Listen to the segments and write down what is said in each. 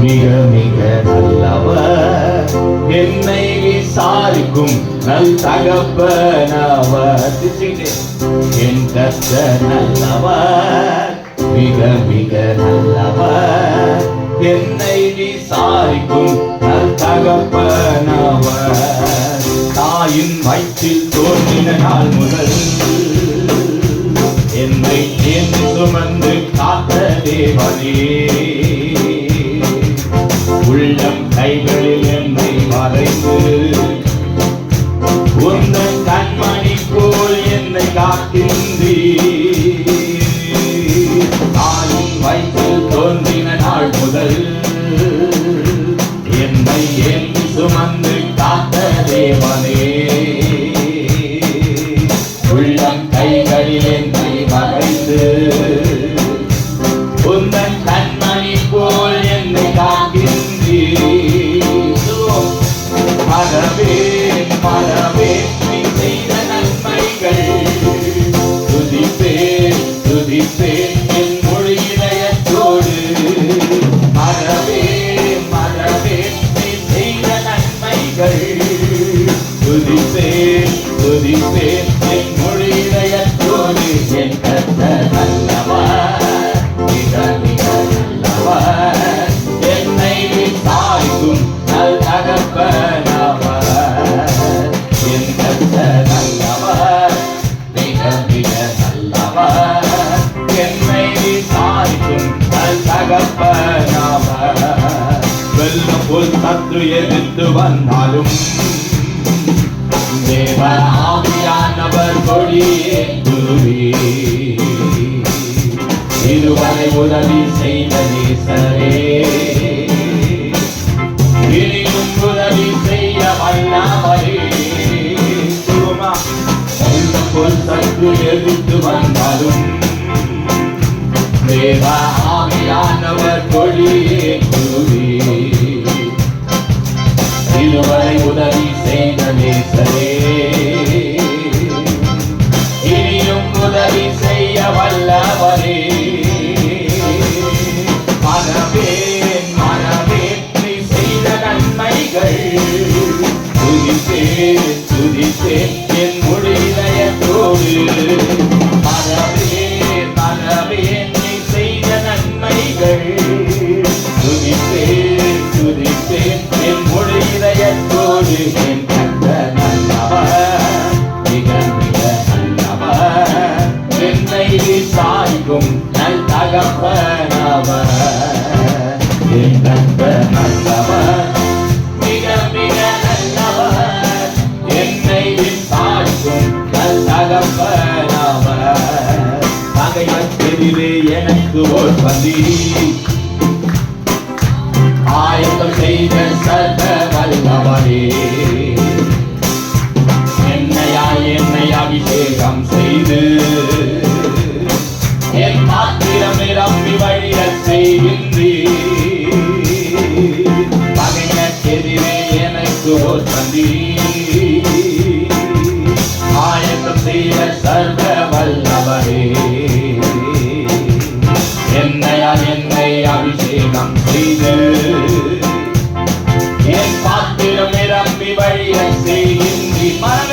மிக மிக நல்லவர். என்னை விசாரிக்கும் நல் தகப்பனவர். என் நல்லவர். மிக மிக நல்லவர். என்னை விசாரிக்கும் நல் தகப்பனவர். தாயின் வயிற்றில் தோன்றின நாள் முதல் சுமந்து காத்த தேவனே உள்ளம் கைகளில் என்னை மறைந்து. உந்தன் கண்மணி போல் என்னை காக்கின்றி தாயின் வயிற்றில் தோன்றின நாள் முதல் என்னை ஏந்தி சுமந்து காத்த தேவனே உள்ளம் கைகளில் என்னை மறைந்து. உந்தன் கண்மணி போல் என்னை காக்கின்றீர். மரவே மரவே நீ செய்த நன்மைகள். துதிப்பேன் துதிப்பேன் என் மொழி இதயத்தோடு. மரவே மரவே நீ செய்த நன்மைகள். துதிப்பேன் துதிப்பேன் வெள்ளம் போல் சத்து எதிர்த்து வந்தாலும் தேவ ஆவியானவர் கொடியே குருவே இதுவரை உதவி செய்த நேசரே. இனியும் உதவி செய்ய வல்லவரே சுகமா? வெள்ளம் போல் சத்து எதிர்த்து வந்தாலும் தேவ ஆவியானவர் கொடியே குருவே இதுவரை உதவி செய்த நேசரே. இனியும் உதவி செய்ய வல்லவரே. மனவேன் மனவேன் நீ செய்த நன்மைகள். துதித்தேன் துதித்தேன் என் முடிதயத்தோடு மனவேன் பகைவர்க்கெதிரே எனக்கு ஓர் பதி. ஆயத்தம் செய்த சர்வ வல்லவரே என்னையா என்னை அபிஷேகம் செய்து happy by and say in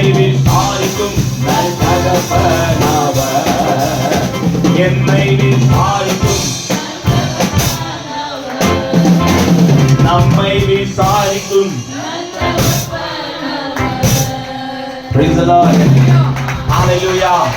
என்னை விசாரிக்கும் நல் என்னை விசாரிக்கும் நம்மை விசாரிக்கும் Praise the Lord. Hallelujah.